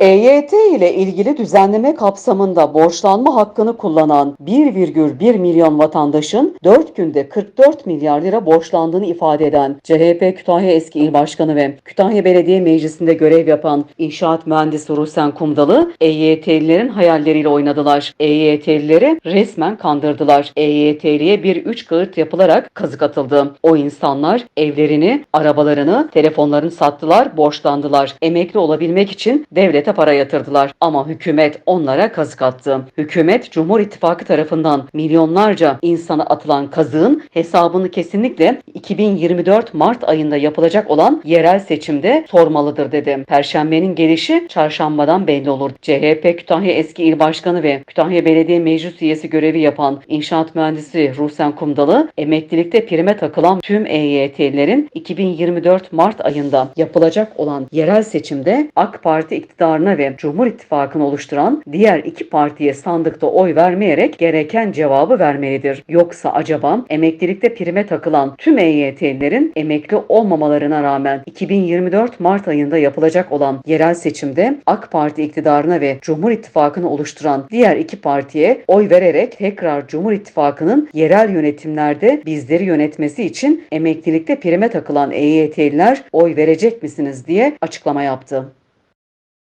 EYT ile ilgili düzenleme kapsamında borçlanma hakkını kullanan 1,1 milyon vatandaşın 4 günde 44 milyar lira borçlandığını ifade eden CHP Kütahya eski il başkanı ve Kütahya Belediye Meclisi'nde görev yapan inşaat mühendisi Rusen Kumdalı, EYT'lilerin hayalleriyle oynadılar. EYT'lileri resmen kandırdılar. EYT'liye bir üç kağıt yapılarak kazık atıldı. O insanlar evlerini, arabalarını, telefonlarını sattılar, borçlandılar. Emekli olabilmek için devlete para yatırdılar. Ama hükümet onlara kazık attı. Hükümet Cumhur İttifakı tarafından milyonlarca insana atılan kazığın hesabını kesinlikle 2024 Mart ayında yapılacak olan yerel seçimde sormalıdır dedi. Perşembenin gelişi çarşambadan belli olur. CHP Kütahya eski il başkanı ve Kütahya Belediye Meclis üyesi görevi yapan inşaat mühendisi Rusen Kumdalı, emeklilikte prime takılan tüm EYT'lilerin 2024 Mart ayında yapılacak olan yerel seçimde AK Parti iktidarına ve Cumhur İttifakı'nı oluşturan diğer iki partiye sandıkta oy vermeyerek gereken cevabı vermelidir. Yoksa acaba emeklilikte prime takılan tüm EYT'lilerin emekli olmamalarına rağmen 2024 Mart ayında yapılacak olan yerel seçimde AK Parti iktidarına ve Cumhur İttifakı'nı oluşturan diğer iki partiye oy vererek tekrar Cumhur İttifakı'nın yerel yönetimlerde bizleri yönetmesi için emeklilikte prime takılan EYT'liler oy verecek misiniz diye açıklama yaptı.